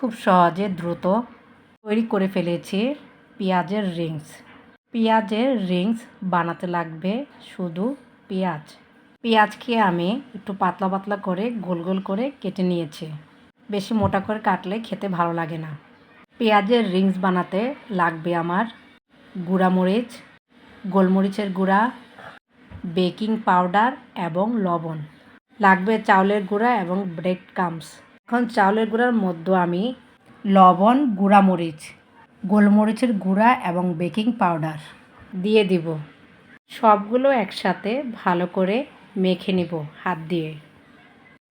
খুব সহজে দ্রুত তৈরি করে ফেলেছি পেঁয়াজের রিংস পেঁয়াজের রিংস বানাতে লাগবে শুধু পেঁয়াজ। পেঁয়াজকে আমি একটু পাতলা পাতলা করে গোল গোল করে কেটে নিয়েছি। বেশি মোটা করে কাটলে খেতে ভালো লাগে না। পেঁয়াজের রিংস বানাতে লাগবে আমার গুঁড়া মরিচ গোলমরিচের গুঁড়া বেকিং পাউডার এবং লবণ। লাগবে চাউলের গুঁড়া এবং ব্রেড কামস এখন চাউলের গুঁড়ার মধ্যে আমি লবণ গুঁড়া মরিচ গোলমরিচের গুঁড়া এবং বেকিং পাউডার দিয়ে দিব। সবগুলো একসাথে ভালো করে মেখে নিব হাত দিয়ে।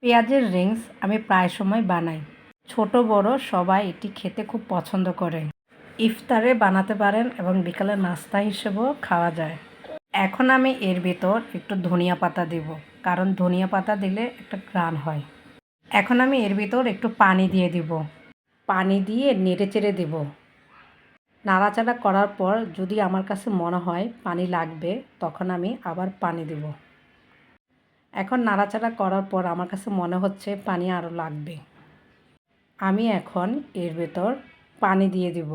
পেঁয়াজের রিংস আমি প্রায় সময় বানাই। ছোট, বড় সবাই এটি খেতে খুব পছন্দ করে। ইফতারে বানাতে পারেন এবং বিকালে নাস্তা হিসেবেও খাওয়া যায়। এখন আমি এর ভিতর একটু ধনিয়া পাতা দেব, কারণ ধনিয়া পাতা দিলে একটা গ্রান হয়। এখন আমি এর ভিতর একটু পানি দিয়ে দিব। পানি দিয়ে নেড়ে চেড়ে দেব। নাড়াচাড়া করার পর যদি আমার কাছে মনে হয় পানি লাগবে, তখন আমি আবার পানি দেব। এখন নাড়াচাড়া করার পর আমার কাছে মনে হচ্ছে পানি আরও লাগবে। আমি এখন এর ভেতর পানি দিয়ে দিব।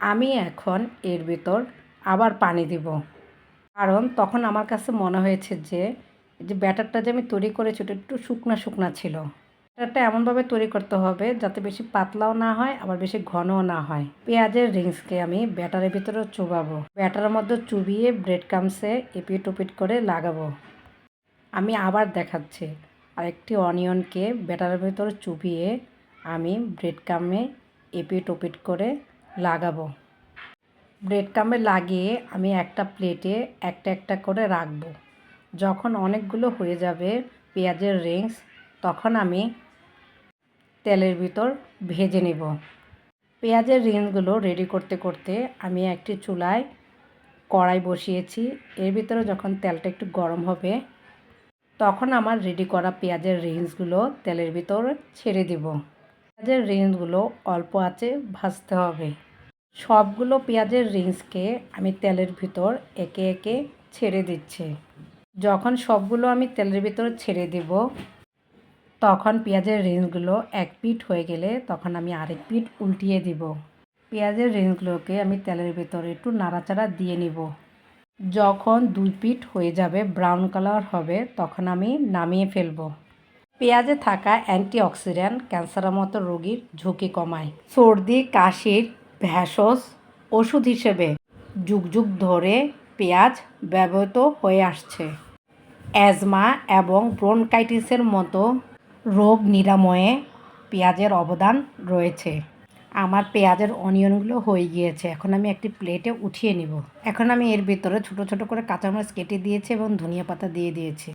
আমি এখন এর ভেতর আবার পানি দিব। কারণ তখন আমার কাছে মনে হয়েছে যে যে ব্যাটারটা যে আমি তৈরি করেছি ওটা একটু শুকনা শুকনা ছিল। ব্যাটারটা এমনভাবে তৈরি করতে হবে যাতে বেশি পাতলাও না হয়, আবার বেশি ঘনও না হয়। পেঁয়াজের রিংসকে আমি ব্যাটারের ভিতরে চুবাবো। ব্যাটারের মধ্যে চুবিয়ে ব্রেড কামসে এপিট ওপিট করে লাগাবো। আমি আবার দেখাচ্ছি। আরেকটি অনিয়নকে ব্যাটারের ভিতরে চুবিয়ে আমি ব্রেড কামে এপিট ওপিট করে লাগাবো। ব্রেড কামে লাগিয়ে আমি একটা প্লেটে একটা একটা করে রাখব। যখন অনেকগুলো হয়ে যাবে পেঁয়াজের রিংস তখন আমি তেলের ভিতর ভেজে নেব। পেঁয়াজের রিংসগুলো রেডি করতে করতে আমি একটি চুলায় কড়াই বসিয়েছি। এর ভিতরে যখন তেলটা একটু গরম হবে, তখন আমার রেডি করা পেঁয়াজের রিংসগুলো তেলের ভিতর ছেড়ে দিব। পেঁয়াজের রিংসগুলো অল্প আছে ভাজতে হবে। সবগুলো পেঁয়াজের রিংসকে আমি তেলের ভিতর একে একে ছেড়ে দিচ্ছি। যখন সবগুলো আমি তেলের ভিতরে ছেড়ে দেব, তখন পেঁয়াজের রিংসগুলো এক পিঠ হয়ে গেলে তখন আমি আরেক পিঠ উল্টিয়ে দিব। পেঁয়াজের রিংসগুলোকে আমি তেলের ভিতরে একটু নাড়াচাড়া দিয়ে নিব। যখন দুই পিঠ হয়ে যাবে ব্রাউন কালার হবে, তখন আমি নামিয়ে ফেলব। পেঁয়াজে থাকা অ্যান্টিঅক্সিডেন্ট ক্যান্সারের মতো রোগীর ঝুঁকি কমায়। সর্দি কাশির ভেষজ ওষুধ হিসেবে যুগ যুগ ধরে পেঁয়াজ ব্যবহৃত হয়ে আসছে। অ্যাজমা এবং ব্রনকাইটিসের মতো রোগ নিরাময়ে পেঁয়াজের অবদান রয়েছে। আমার পেঁয়াজের অনিয়নগুলো হয়ে গিয়েছে। এখন আমি একটি প্লেটে উঠিয়ে নিব। এখন আমি এর ভিতরে ছোট ছোট করে কাঁচামরিচ কেটে দিয়েছি এবং ধনিয়া পাতা দিয়ে দিয়েছি।